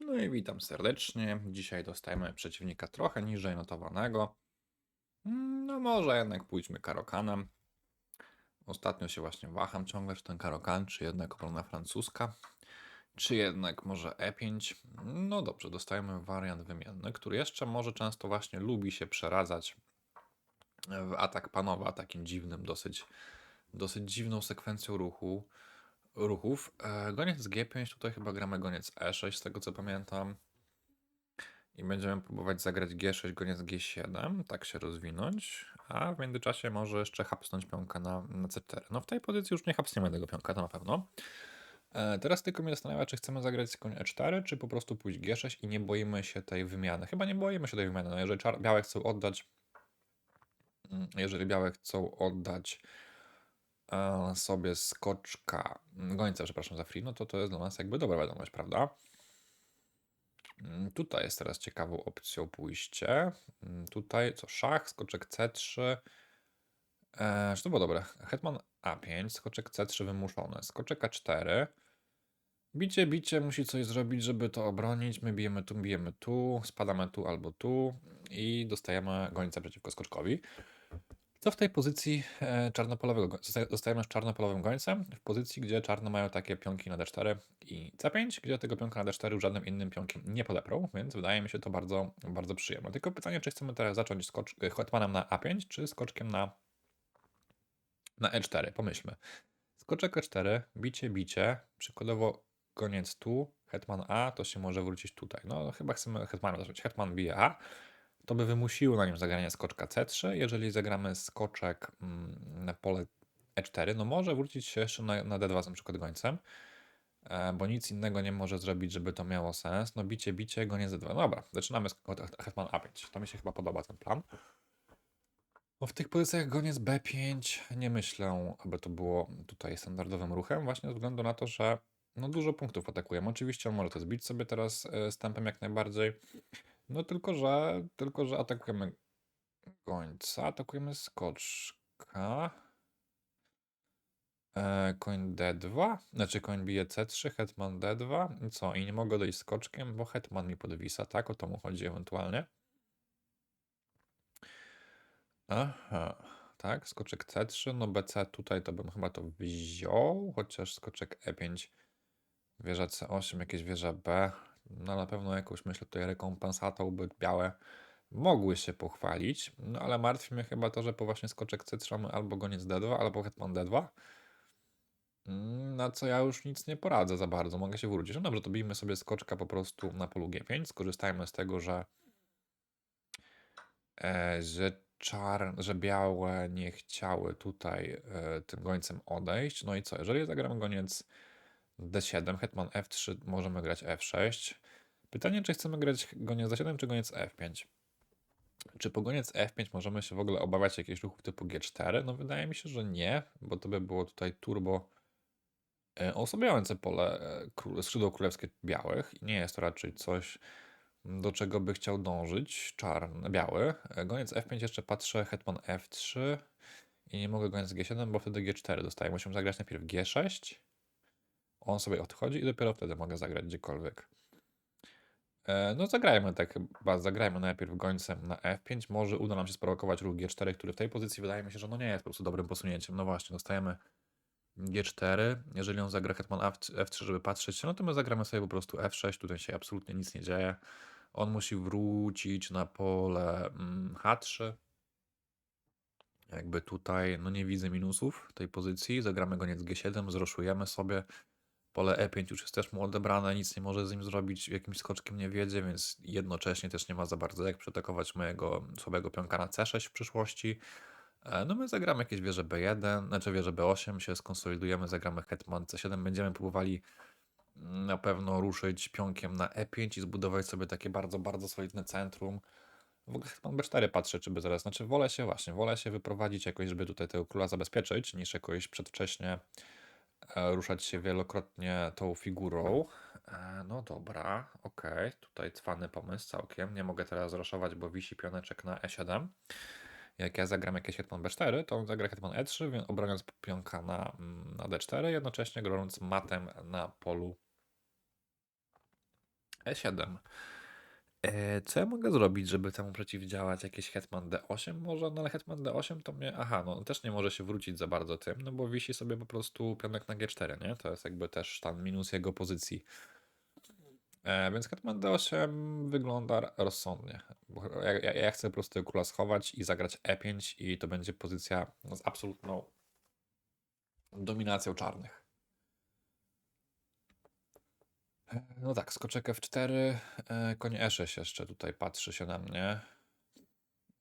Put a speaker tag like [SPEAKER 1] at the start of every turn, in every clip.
[SPEAKER 1] No i witam serdecznie. Dzisiaj dostajemy przeciwnika trochę niżej notowanego. Mm, No może jednak pójdźmy Karokanem. Ostatnio się właśnie waham ciągle, czy ten Karokan, czy jednak obrona francuska, czy jednak może E5. No dobrze, dostajemy wariant wymienny, który jeszcze może często właśnie lubi się przeradzać w atak panowa, takim dziwnym, dosyć, dosyć dziwną sekwencją ruchu, ruchów. E, Goniec G5, tutaj chyba gramy goniec E6, z tego co pamiętam. I będziemy próbować zagrać G6, goniec G7, tak się rozwinąć, a w międzyczasie może jeszcze hapsnąć pionka na, na C4. No w tej pozycji już nie hapsniemy tego pionka, to na pewno. E, teraz tylko mnie zastanawia, czy chcemy zagrać koń E4, czy po prostu pójść G6 i nie boimy się tej wymiany. Chyba nie boimy się tej wymiany, no jeżeli białe chcą oddać Mm, jeżeli białe chcą oddać sobie skoczka, mm, gońca, przepraszam za free, no to to jest dla nas jakby dobra wiadomość, prawda? Mm, Tutaj jest teraz ciekawą opcją pójście. Mm, Tutaj co? Szach, skoczek C3. E, czy to było dobre? Hetman A5, skoczek C3 wymuszony, skoczek A4. Bicie, bicie musi coś zrobić, żeby to obronić. My bijemy tu, bijemy tu, spadamy tu albo tu i dostajemy gońca przeciwko skoczkowi. Co w tej pozycji e, czarnopolowego? Zostajemy z czarnopolowym gońcem w pozycji, gdzie czarne mają takie pionki na d4 i c5, gdzie tego pionka na d4 żadnym innym pionkiem nie podeprą, więc wydaje mi się to bardzo, bardzo przyjemne. Tylko pytanie, czy chcemy teraz zacząć skocz, e, hetmanem na a5, czy skoczkiem na, na e4? Pomyślmy. Skoczek e4, bicie, bicie, przykładowo goniec tu, hetman a, to się może wrócić tutaj. No chyba chcemy hetmanem zacząć. Hetman bije a, to by wymusiło na nim zagranie skoczka C3. Jeżeli zagramy skoczek mm, na pole E4, no może wrócić się jeszcze na, na D2 z przykład gońcem, e, bo nic innego nie może zrobić, żeby to miało sens. No bicie, bicie, goniec D2. No dobra, zaczynamy z hetman A5. To mi się chyba podoba ten plan. Bo w tych pozycjach goniec B5 nie myślę, aby to było tutaj standardowym ruchem, właśnie ze względu na to, że no dużo punktów atakujemy. Oczywiście on może to zbić sobie teraz e, z tempem jak najbardziej, no tylko, że tylko, że atakujemy gońca, atakujemy skoczka. E, koń D2, znaczy koń bije C3, hetman D2 i co? I nie mogę dojść skoczkiem, bo hetman mi podwisa, tak? O to mu chodzi ewentualnie. Aha, tak, skoczek C3, no BC tutaj to bym chyba to wziął, chociaż skoczek E5, wieża C8, jakieś wieża B, no na pewno jakąś myślę tutaj rekompensatą by białe mogły się pochwalić, no ale martwi mnie chyba to, że po właśnie skoczek C3 mamy albo goniec D2, albo hetman D2, Mm, na co ja już nic nie poradzę za bardzo, mogę się wrócić. No dobrze, to bijmy sobie skoczka po prostu na polu G5, skorzystajmy z tego, że e, że czar, że białe nie chciały tutaj e, tym gońcem odejść. No i co, jeżeli zagramy goniec D7, hetman F3, możemy grać F6. Pytanie, czy chcemy grać goniec D7, czy goniec F5? Czy po goniec F5 możemy się w ogóle obawiać jakichś ruchów typu G4? No wydaje mi się, że nie, bo to by było tutaj turbo e, osobiające pole e, skrzydło królewskie białych i nie jest to raczej coś, do czego by chciał dążyć czarny, biały. E, Goniec F5 jeszcze patrzę, hetman F3 i nie mogę goniec G7, bo wtedy G4 dostaję. Musimy zagrać najpierw G6, on sobie odchodzi i dopiero wtedy mogę zagrać gdziekolwiek. E, No zagrajmy tak chyba, zagrajmy najpierw gońcem na F5, może uda nam się sprowokować ruch G4, który w tej pozycji wydaje mi się, że no nie jest po prostu dobrym posunięciem. No właśnie, dostajemy G4, jeżeli on zagra hetman F3, żeby patrzeć, no to my zagramy sobie po prostu F6, tutaj się absolutnie nic nie dzieje. On musi wrócić na pole mm, H3. Jakby tutaj, no nie widzę minusów tej pozycji. Zagramy goniec G7, zroszujemy sobie. Pole E5 już jest też mu odebrane, nic nie może z nim zrobić, jakimś skoczkiem nie wiedzie, więc jednocześnie też nie ma za bardzo jak przetakować mojego słabego pionka na C6 w przyszłości. E, No my zagramy jakieś wieże B1, znaczy wieże B8, się skonsolidujemy, zagramy hetman C7, będziemy próbowali mm, na pewno ruszyć pionkiem na E5 i zbudować sobie takie bardzo, bardzo solidne centrum. W ogóle hetman B4 patrzę, czy by zaraz, znaczy wolę się właśnie, wolę się wyprowadzić jakoś, żeby tutaj tego króla zabezpieczyć, niż jakoś przedwcześnie ruszać się wielokrotnie tą figurą. E, No dobra, okej, tutaj cwany pomysł całkiem. Nie mogę teraz raszować, bo wisi pioneczek na E7. Jak ja zagram jakieś hetman B4, to on zagra hetman E3, więc obroniąc pionka na, mm, na D4, jednocześnie grożąc matem na polu E7. E, co ja mogę zrobić, żeby temu przeciwdziałać? Jakiś hetman D8 może? No ale hetman D8 to mnie... Aha, no też nie może się wrócić za bardzo tym, no bo wisi sobie po prostu pionek na G4, nie? To jest jakby też tam minus jego pozycji. E, więc hetman D8 wygląda rozsądnie. Bo ja, ja, ja chcę po prostu króla schować i zagrać E5 i to będzie pozycja z absolutną dominacją czarnych. E, No tak, skoczek F4, e, koń E6 jeszcze tutaj patrzy się na mnie.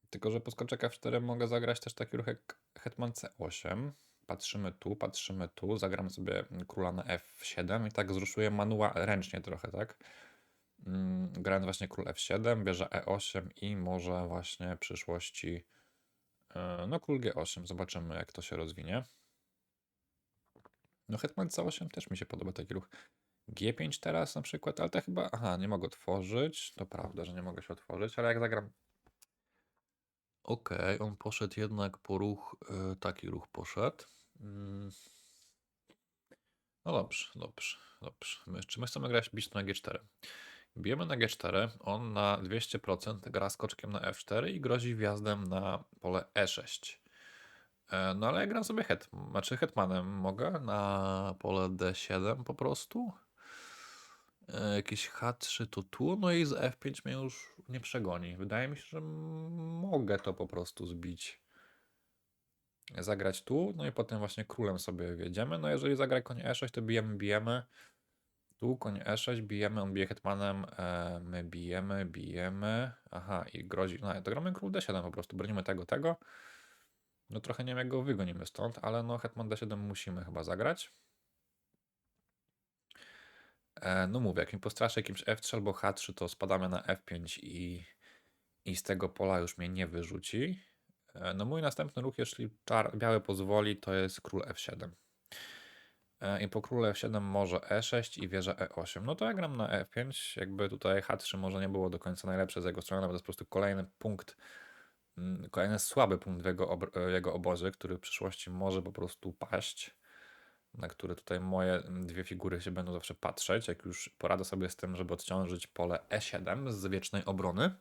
[SPEAKER 1] Tylko, że po skoczek F4 mogę zagrać też taki ruch jak hetman C8. Patrzymy tu, patrzymy tu, zagram sobie króla na F7 i tak zruszuję manua ręcznie trochę, tak? Mm, Grając właśnie król F7, bierze E8 i może właśnie w przyszłości e, no król G8. Zobaczymy jak to się rozwinie. No hetman C8 też mi się podoba taki ruch. G5 teraz na przykład, ale to chyba, aha, nie mogę otworzyć. To prawda, że nie mogę się otworzyć, ale jak zagram Okej, on poszedł jednak po ruch, e, taki ruch poszedł. Mm. No dobrze, dobrze, dobrze. My, czy my chcemy grać bić na G4? Bijemy na G4, on na 200% gra skoczkiem na F4 i grozi wjazdem na pole E6. E, No ale ja gram sobie het, znaczy hetmanem mogę na pole D7 po prostu. E, Jakieś H3 to tu, no i z F5 mnie już nie przegoni. Wydaje mi się, że mogę to po prostu zbić. Zagrać tu, no i potem właśnie królem sobie wjedziemy. No jeżeli zagra koń E6, to bijemy, bijemy. Tu koń E6, bijemy, on bije hetmanem, e, my bijemy, bijemy. Aha, i grozi, no to gramy król D7 po prostu, bronimy tego, tego. No trochę nie wiem jak go wygonimy stąd, ale no hetman D7 musimy chyba zagrać. E, no mówię, jak mi postraszy jakimś F3 albo H3, to spadamy na F5 i, i z tego pola już mnie nie wyrzuci. E, no mój następny ruch, jeśli czar, biały pozwoli, to jest król F7. E, I po królu F7 może E6 i wieża E8. No to ja gram na F5, jakby tutaj H3 może nie było do końca najlepsze z jego strony, ale to jest po prostu kolejny punkt, mm, kolejny słaby punkt w jego, e, jego obozie, który w przyszłości może po prostu paść, na który tutaj moje mm, dwie figury się będą zawsze patrzeć, jak już poradzę sobie z tym, żeby odciążyć pole E7 z wiecznej obrony.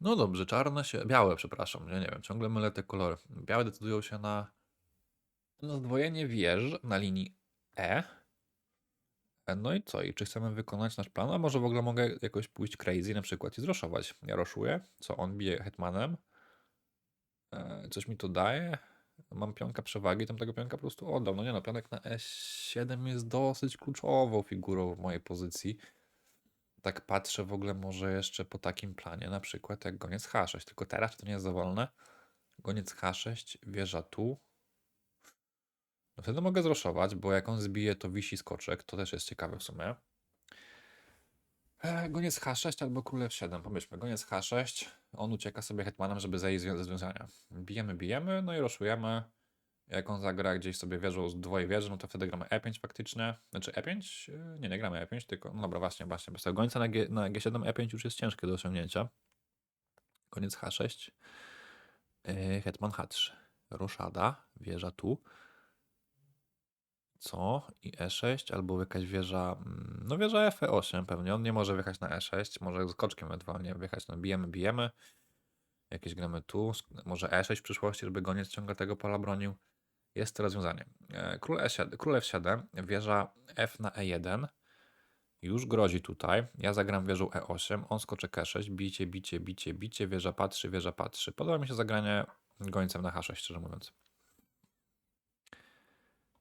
[SPEAKER 1] No dobrze, czarne się, białe, przepraszam, ja nie wiem, ciągle mylę te kolory. Białe decydują się na no, zdwojenie wież na linii E. E, No i co? I czy chcemy wykonać nasz plan? A może w ogóle mogę jakoś pójść crazy na przykład i zroszować. Ja roszuję, co on bije hetmanem. E, Coś mi to daje. Mam pionka przewagi, tam tego pionka po prostu oddał. No nie no, pionek na E7 jest dosyć kluczową figurą w mojej pozycji. Tak patrzę w ogóle może jeszcze po takim planie, na przykład jak goniec H6. Tylko teraz to nie jest za wolne. Goniec H6, wieża tu, no wtedy mogę zroszować, bo jak on zbije, to wisi skoczek. To też jest ciekawe w sumie. E, Goniec H6 albo król F7. Pomyślmy, goniec H6. On ucieka sobie hetmanem, żeby zejść ze związania. Bijemy, bijemy, no i roszujemy. Jak on zagra gdzieś sobie wieżą z dwoje wieży, no to wtedy gramy E5 faktycznie. Znaczy E5? E, Nie, nie gramy E5, tylko... No dobra, właśnie, właśnie. Bez tego gońca na, G, na G7 E5 już jest ciężkie do osiągnięcia. Koniec H6. E, Hetman H3. Roszada, wieża tu co? I E6 albo jakaś wieża, mm, no wieża F8 pewnie, on nie może wjechać na E6, może z koczkiem ewentualnie wjechać, no bijemy, bijemy, jakieś gramy tu, może E6 w przyszłości, żeby goniec ciągle tego pola bronił. Jest to rozwiązanie. E, Król, E7, król F7, wieża F na E1, już grozi tutaj, ja zagram wieżą E8, on skoczy E6, bicie, bicie, bicie, bicie, wieża patrzy, wieża patrzy. Podoba mi się zagranie gońcem na H6, szczerze mówiąc.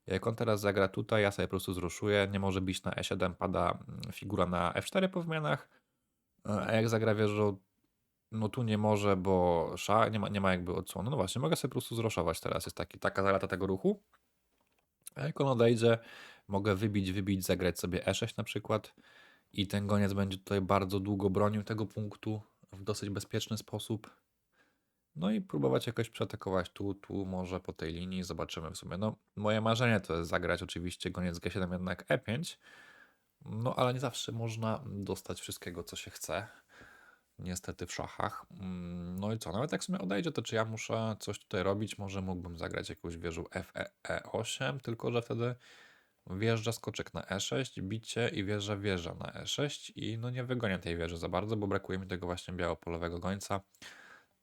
[SPEAKER 1] Jak on teraz zagra tutaj, ja sobie po prostu zruszuję, nie może bić na E7, pada mm, figura na F4 po wymianach, e, a jak zagra wieżą, no tu nie może, bo sza, nie ma, nie ma jakby odsłony. No właśnie, mogę sobie po prostu zroszować teraz, jest taki, taka zaleta tego ruchu. A jak on odejdzie, mogę wybić, wybić, zagrać sobie E6 na przykład i ten goniec będzie tutaj bardzo długo bronił tego punktu w dosyć bezpieczny sposób. No i próbować jakoś przeatakować tu, tu, może po tej linii, zobaczymy w sumie. No, moje marzenie to jest zagrać oczywiście goniec G7 jednak E5, no ale nie zawsze można dostać wszystkiego, co się chce. Niestety w szachach. Mm, No i co, nawet jak w sumie odejdzie, to czy ja muszę coś tutaj robić? Może mógłbym zagrać jakąś wieżą F, E, E8, tylko że wtedy wjeżdża skoczek na E6, bicie i wjeżdża wieża na E6 i no nie wygonię tej wieży za bardzo, bo brakuje mi tego właśnie białopolowego gońca,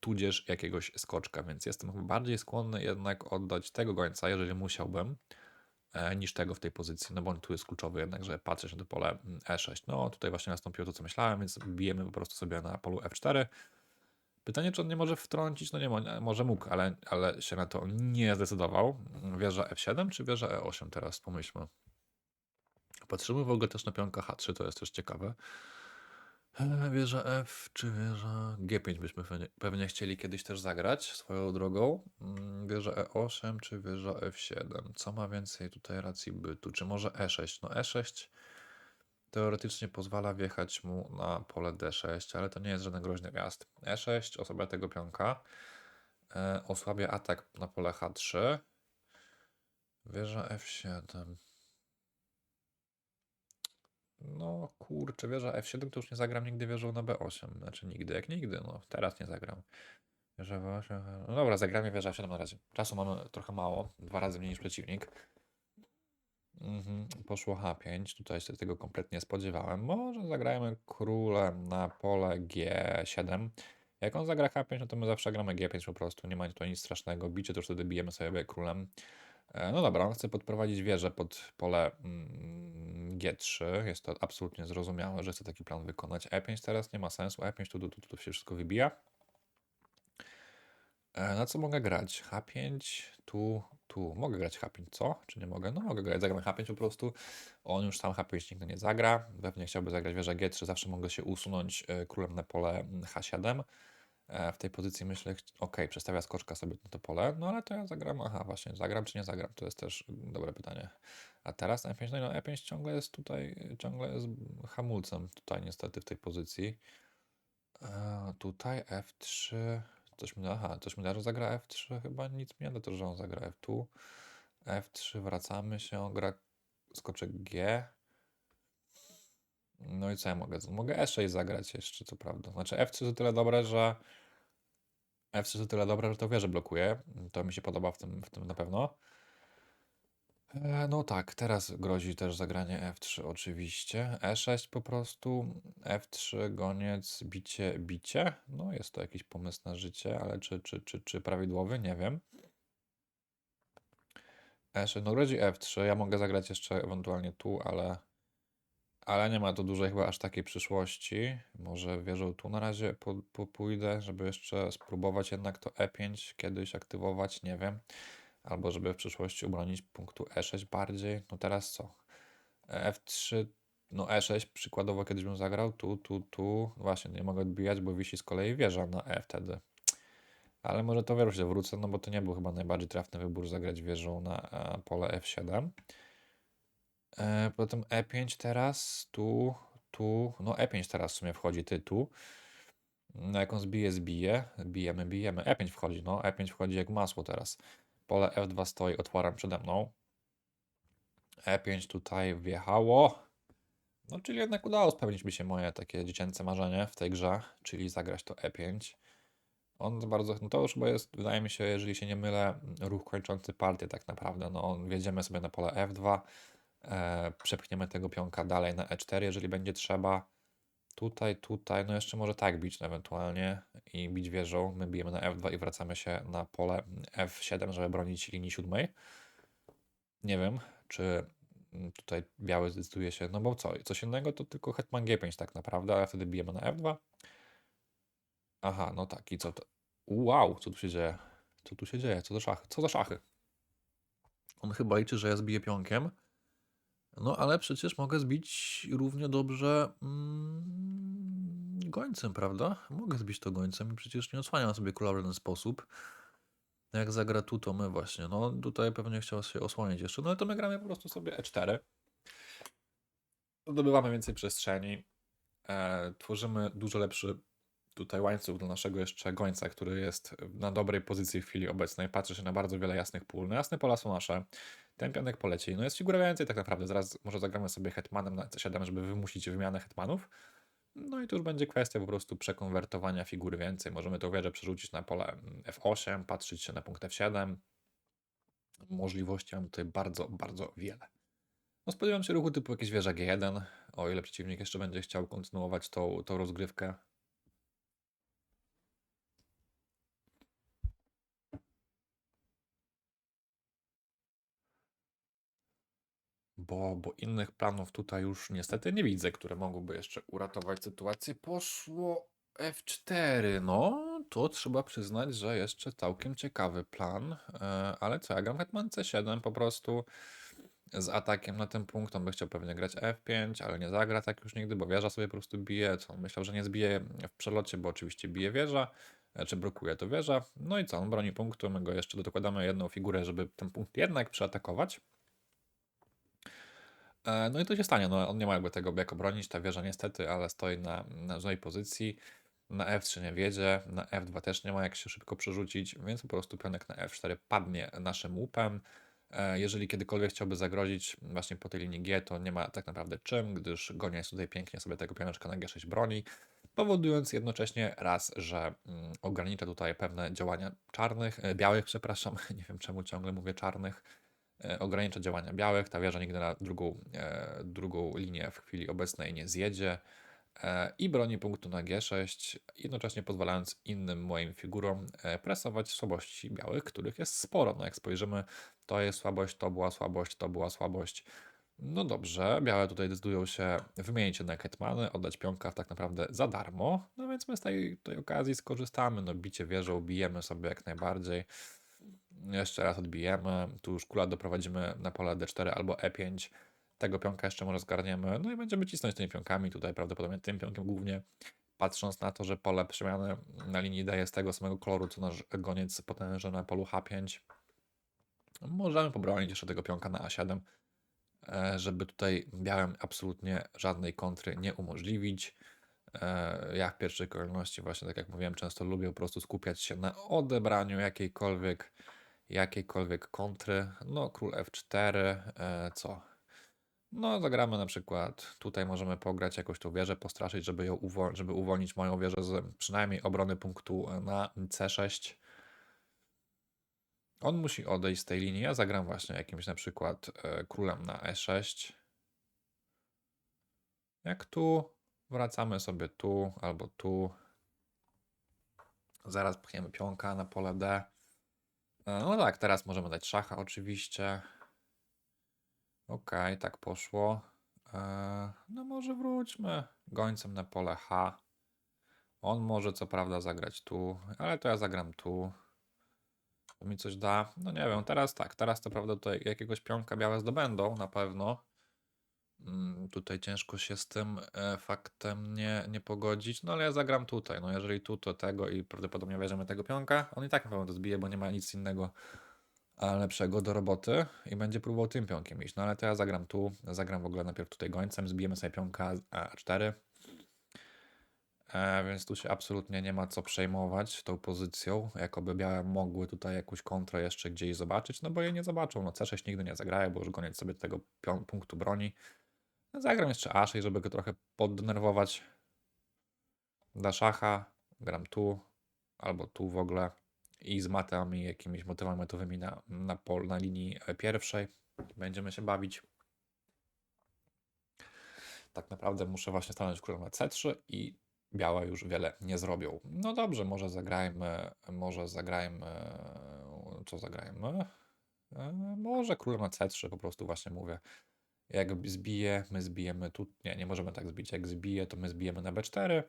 [SPEAKER 1] tudzież jakiegoś skoczka, więc jestem bardziej skłonny jednak oddać tego gońca, jeżeli musiałbym, e, niż tego w tej pozycji, no bo on tu jest kluczowy jednak, że patrzę się na to pole mm, E6. No tutaj właśnie nastąpiło to, co myślałem, więc bijemy po prostu sobie na polu F4. Pytanie, czy on nie może wtrącić? No nie, mo- może mógł, ale, ale się na to nie zdecydował. Wieża F7 czy wieża E8 teraz? Pomyślmy. Patrzymy w ogóle też na pionka H3, to jest też ciekawe. E, Wieża F czy wieża G5 byśmy pewnie, chcieli kiedyś też zagrać swoją drogą. Mm, Wieża E8 czy wieża F7? Co ma więcej tutaj racji bytu? Czy może E6? No E6 teoretycznie pozwala wjechać mu na pole D6, ale to nie jest żaden groźny wjazd. E6 osłabia tego pionka, e, osłabia atak na pole H3. Wieża F7. No kurczę, wieża F7 to już nie zagram nigdy wieżą na B8. Znaczy nigdy, jak nigdy, no teraz nie zagram. Wieża B8. No dobra, zagramy wieża F7 na razie. Czasu mamy trochę mało, dwa razy mniej niż przeciwnik. Mhm, poszło H5, tutaj się tego kompletnie nie spodziewałem. Może zagrajmy królem na pole G7. Jak on zagra H5, no to my zawsze gramy G5 po prostu, nie ma tu nic strasznego. Bicie to wtedy bijemy sobie królem. E, No dobra, on chce podprowadzić wieżę pod pole mm, G3. Jest to absolutnie zrozumiałe, że chce taki plan wykonać. E5 teraz nie ma sensu. E5 tu, tu, tu, tu się wszystko wybija. E, Na co mogę grać? H5, tu, tu. Mogę grać H5, co? Czy nie mogę? No mogę grać, zagram H5 po prostu. On już sam H5 nigdy nie zagra. Pewnie chciałby zagrać wieżę G3, zawsze mogę się usunąć e, królem na pole mm, H7. E, W tej pozycji myślę, ok, przestawia skoczka sobie na to pole, no ale to ja zagram, aha, właśnie, zagram czy nie zagram, to jest też dobre pytanie. A teraz E5, no no E5 ciągle jest tutaj, ciągle jest hamulcem tutaj niestety w tej pozycji. E, tutaj F3, coś mi da, aha, coś mi da, że zagra F3, chyba nic mi nie da to, że on zagra F2. F3, wracamy się, gra skoczek G. No i co ja mogę? Mogę E6 zagrać jeszcze, co prawda. Znaczy F3 to tyle dobre, że F3 to tyle dobre, że to wieżę blokuje. To mi się podoba w tym, w tym na pewno. E, No tak, teraz grozi też zagranie F3 oczywiście. E6 po prostu, F3, goniec, bicie, bicie. No jest to jakiś pomysł na życie, ale czy, czy, czy, czy prawidłowy? Nie wiem. E6, no grozi F3, ja mogę zagrać jeszcze ewentualnie tu, ale, ale nie ma tu dużej chyba aż takiej przyszłości. Może wieżą tu na razie po, po, pójdę, żeby jeszcze spróbować jednak to E5 kiedyś aktywować, nie wiem. Albo żeby w przyszłości obronić punktu E6 bardziej. No teraz co? F3, no E6 przykładowo kiedyś bym zagrał, tu, tu, tu. Właśnie nie mogę odbijać, bo wisi z kolei wieża na E wtedy. Ale może to wierzę się wrócę, no bo to nie był chyba najbardziej trafny wybór zagrać wieżą na e, pole F7. E, potem E5 teraz, tu, tu, no E5 teraz w sumie wchodzi, ty tu. No jak on zbije, zbije, bijemy, bijemy. E5 wchodzi, no E5 wchodzi jak masło teraz. Pole F2 stoi otworem przede mną. E5 tutaj wjechało. No, czyli jednak udało spełnić mi się moje takie dziecięce marzenie w tej grze, czyli zagrać to E5. On bardzo, no to już chyba jest, wydaje mi się, jeżeli się nie mylę, ruch kończący partię tak naprawdę. No, on wjedziemy sobie na pole F2, e, przepchniemy tego pionka dalej na E4, jeżeli będzie trzeba. Tutaj, tutaj, no jeszcze może tak bić ewentualnie i bić wieżą. My bijemy na F2 i wracamy się na pole F7, żeby bronić linii siódmej. Nie wiem, czy tutaj biały zdecyduje się, no bo co, coś innego to tylko hetman G5 tak naprawdę, ale wtedy bijemy na F2. Aha, no tak, i co to? Wow, co tu się dzieje? Co tu się dzieje? Co za szachy? Co za szachy? On chyba liczy, że ja zbiję pionkiem. No, ale przecież mogę zbić równie dobrze mm, gońcem, prawda? Mogę zbić to gońcem i przecież nie odsłaniam sobie króla w żaden sposób. Jak zagra tu, to my właśnie. No, tutaj pewnie chciał się osłonić jeszcze. No, ale to my gramy po prostu sobie E4. Zdobywamy więcej przestrzeni. E, tworzymy dużo lepszy tutaj łańcuch dla naszego jeszcze gońca, który jest na dobrej pozycji w chwili obecnej. Patrzy się na bardzo wiele jasnych pól. No jasne pola są nasze. Ten pionek poleci. No jest figura więcej tak naprawdę. Zaraz może zagramy sobie hetmanem na C7, żeby wymusić wymianę hetmanów. No i tu już będzie kwestia po prostu przekonwertowania figury więcej. Możemy tą wieżę przerzucić na pole mm, F8, patrzeć się na punkt F7. Możliwości mamy tutaj bardzo, bardzo wiele. No spodziewam się ruchu typu jakieś wieża G1, o ile przeciwnik jeszcze będzie chciał kontynuować tą, tą rozgrywkę. Bo, bo innych planów tutaj już niestety nie widzę, które mogłyby jeszcze uratować sytuację. Poszło F4. No, to trzeba przyznać, że jeszcze całkiem ciekawy plan. E, ale co, ja gram Hetman C7 po prostu z atakiem na ten punkt. On by chciał pewnie grać F5, ale nie zagra tak już nigdy, bo wieża sobie po prostu bije. Co on myślał, że nie zbije w przelocie, bo oczywiście bije wieża, e, czy blokuje to wieża. No i co, on broni punktu, my go jeszcze dokładamy jedną figurę, żeby ten punkt jednak przeatakować. E, No i to się stanie. No, on nie ma jakby tego jak obronić. Ta wieża niestety, ale stoi na, na złej pozycji. Na F3 nie wiedzie, na F2 też nie ma jak się szybko przerzucić, więc po prostu pionek na F4 padnie naszym łupem. E, Jeżeli kiedykolwiek chciałby zagrozić właśnie po tej linii G, to nie ma tak naprawdę czym, gdyż goniec tutaj pięknie sobie tego pioneczka na G6 broni, powodując jednocześnie raz, że mm, ogranicza tutaj pewne działania czarnych, e, białych, przepraszam, nie wiem czemu ciągle mówię czarnych, ogranicza działania białych, ta wieża nigdy na drugą, e, drugą linię w chwili obecnej nie zjedzie e, i broni punktu na G6, jednocześnie pozwalając innym moim figurom e, presować słabości białych, których jest sporo. No jak spojrzymy, to jest słabość, to była słabość, to była słabość. No dobrze, białe tutaj decydują się wymienić jednak hetmany, oddać pionka tak naprawdę za darmo, no więc my z tej, tej okazji skorzystamy, no bicie wieżą, bijemy sobie jak najbardziej. Jeszcze raz odbijemy, tu już kula doprowadzimy na pole D4 albo E5, tego pionka jeszcze może zgarniemy, no i będziemy cisnąć tymi pionkami, tutaj prawdopodobnie tym pionkiem głównie, patrząc na to, że pole przemiany na linii D jest tego samego koloru, co nasz goniec potężny na polu H5. Możemy pobronić jeszcze tego pionka na A7, e, żeby tutaj białym absolutnie żadnej kontry nie umożliwić. E, Ja w pierwszej kolejności, właśnie tak jak mówiłem, często lubię po prostu skupiać się na odebraniu jakiejkolwiek, jakiejkolwiek kontry. No, król F4, e, co? No, zagramy na przykład, tutaj możemy pograć jakąś tą wieżę, postraszyć, żeby ją uwol- żeby uwolnić moją wieżę z przynajmniej obrony punktu e, na C6. On musi odejść z tej linii. Ja zagram właśnie jakimś na przykład królem na E6. Jak tu, wracamy sobie tu albo tu. Zaraz pchniemy pionka na pole D. E, No tak, teraz możemy dać szacha oczywiście. Okej, tak poszło. E, No może wróćmy gońcem na pole H. On może co prawda zagrać tu, ale to ja zagram tu. To mi coś da. No nie wiem, teraz tak, teraz to prawda tutaj jakiegoś pionka białe zdobędą na pewno. Mm, Tutaj ciężko się z tym e, faktem nie, nie pogodzić, no ale ja zagram tutaj. No jeżeli tu, to tego i prawdopodobnie weźmiemy tego pionka. On i tak na pewno to zbije, bo nie ma nic innego a, lepszego do roboty i będzie próbował tym pionkiem iść. No ale to ja zagram tu, zagram w ogóle najpierw tutaj gońcem, zbijemy sobie pionka A4. E, więc tu się absolutnie nie ma co przejmować tą pozycją, jakoby białe mogły tutaj jakąś kontrę jeszcze gdzieś zobaczyć, no bo jej nie zobaczą. No C6 nigdy nie zagrają, bo już goniec sobie tego punktu broni. Zagram jeszcze A6, żeby go trochę poddenerwować. Da szacha, gram tu, albo tu w ogóle i z matami, jakimiś motywami metowymi na, na, pol, na linii e, pierwszej. Będziemy się bawić. Tak naprawdę muszę właśnie stanąć królem na C3 i białe już wiele nie zrobią. No dobrze, może zagrajmy, może zagrajmy, co zagrajmy? E, Może królem na C3 po prostu właśnie mówię. Jak zbije, my zbijemy tu. Nie, nie możemy tak zbić. Jak zbije, to my zbijemy na B4.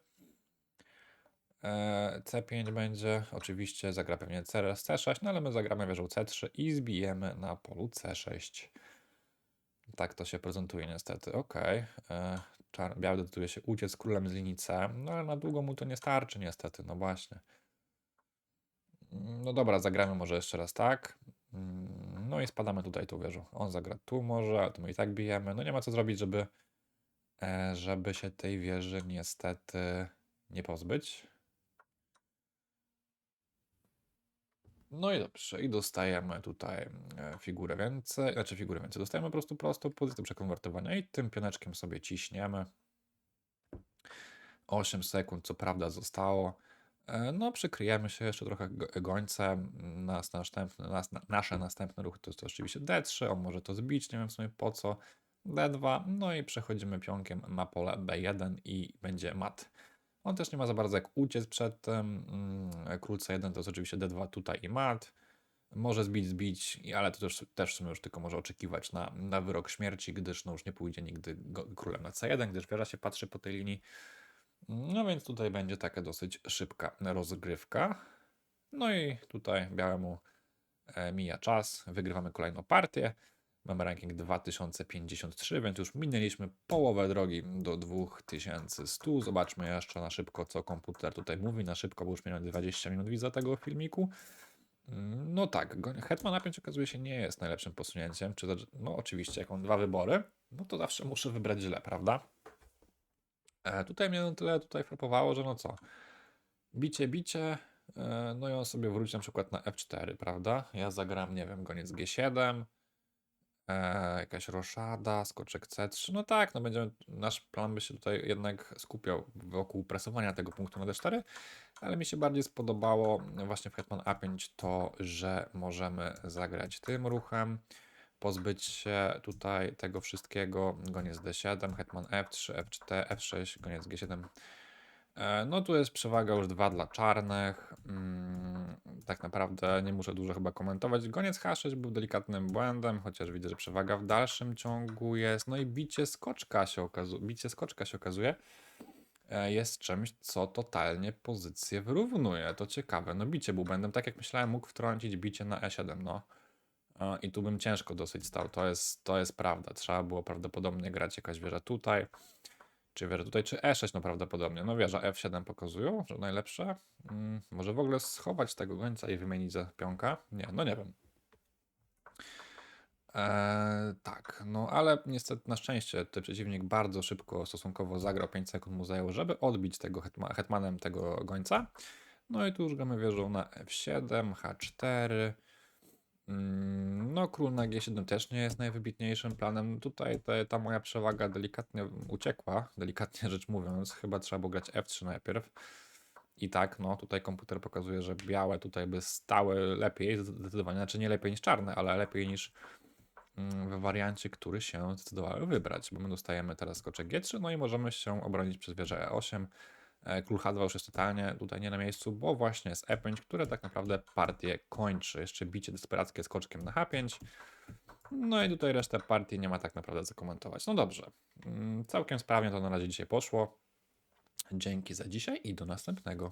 [SPEAKER 1] E, C5 będzie, oczywiście zagra pewnie C, C6, no ale my zagramy wieżą C3 i zbijemy na polu C6. Tak to się prezentuje niestety. Ok. Czar, biały decyduje się uciec królem z linii C, no ale na długo mu to nie starczy niestety, no właśnie. Mm, No dobra, zagramy może jeszcze raz tak. No i spadamy tutaj tą wieżą. On zagra tu może, ale to my i tak bijemy. No nie ma co zrobić, żeby, e, żeby się tej wieży niestety nie pozbyć. No i dobrze, i dostajemy tutaj e, figurę więcej, znaczy figurę więcej, dostajemy po prostu prostą pozycję przekonwertowania i tym pioneczkiem sobie ciśniemy. 8 sekund, co prawda, zostało. E, No, przykryjemy się jeszcze trochę go- gońcem. Nas, następny, nas, na, nasze następne ruchy to jest to oczywiście D3. On może to zbić, nie wiem w sumie po co. D2, no i przechodzimy pionkiem na pole B1 i będzie mat. On też nie ma za bardzo jak uciec przed tym. Mm, Król C1 to jest oczywiście D2 tutaj i mat. Może zbić, zbić, ale to też, też w sumie już tylko może oczekiwać na, na wyrok śmierci, gdyż no już nie pójdzie nigdy go, królem na C1, gdyż wieża się patrzy po tej linii. No więc tutaj będzie taka dosyć szybka rozgrywka. No i tutaj białemu e, mija czas, wygrywamy kolejną partię. Mamy ranking 2053, więc już minęliśmy połowę drogi do 2100. Zobaczmy jeszcze na szybko, co komputer tutaj mówi. Na szybko, bo już miałem 20 minut widza tego filmiku. Mm, No tak, Hetman na 5 okazuje się nie jest najlepszym posunięciem. Czy no oczywiście, jak mam dwa wybory, no to zawsze muszę wybrać źle, prawda? E, tutaj mnie na tyle tutaj frapowało, że no co, bicie, bicie, e, no i on sobie wróci na przykład na F4, prawda? Ja zagram, nie wiem, goniec G7, e, jakaś roszada, skoczek C3, no tak, no będziemy, nasz plan by się tutaj jednak skupiał wokół presowania tego punktu na D4, ale mi się bardziej spodobało właśnie w Hetman A5 to, że możemy zagrać tym ruchem, pozbyć się tutaj tego wszystkiego, goniec D7, Hetman F3, F4, F6, goniec G7. E, No tu jest przewaga już 2 dla czarnych. Mm, Tak naprawdę nie muszę dużo chyba komentować. Goniec H6 był delikatnym błędem, chociaż widzę, że przewaga w dalszym ciągu jest. No i bicie skoczka się okazuje, bicie skoczka się okazuje e, jest czymś, co totalnie pozycję wyrównuje. To ciekawe. No bicie był błędem. Tak jak myślałem, mógł wtrącić bicie na E7, no. E, I tu bym ciężko dosyć stał. To jest, to jest prawda. Trzeba było prawdopodobnie grać jakaś wieża tutaj, czy wieża tutaj, czy E6 no prawdopodobnie. No wieża F7 pokazują, że najlepsze. Mm, może w ogóle schować tego gońca i wymienić za pionka? Nie, no nie wiem. Eee, tak, no ale niestety na szczęście ten przeciwnik bardzo szybko stosunkowo zagrał, 5 sekund mu zajęło, żeby odbić tego hetma, hetmanem tego gońca. No i tu już gramy wieżą na F7, H4. Mm, No, król na G7 też nie jest najwybitniejszym planem. Tutaj te, ta moja przewaga delikatnie uciekła, delikatnie rzecz mówiąc. Chyba trzeba było grać F3 najpierw. I tak, no tutaj komputer pokazuje, że białe tutaj by stały lepiej, zdecydowanie, znaczy nie lepiej niż czarne, ale lepiej niż mm, w wariancie, który się zdecydowały wybrać, bo my dostajemy teraz skoczek G3, no i możemy się obronić przez wieżę E8. E, Król H2 już jest totalnie tutaj nie na miejscu, bo właśnie jest E5, które tak naprawdę partię kończy. Jeszcze bicie desperackie skoczkiem na H5. No i tutaj resztę partii nie ma tak naprawdę co komentować. No dobrze, Mm, całkiem sprawnie to na razie dzisiaj poszło. Dzięki za dzisiaj i do następnego.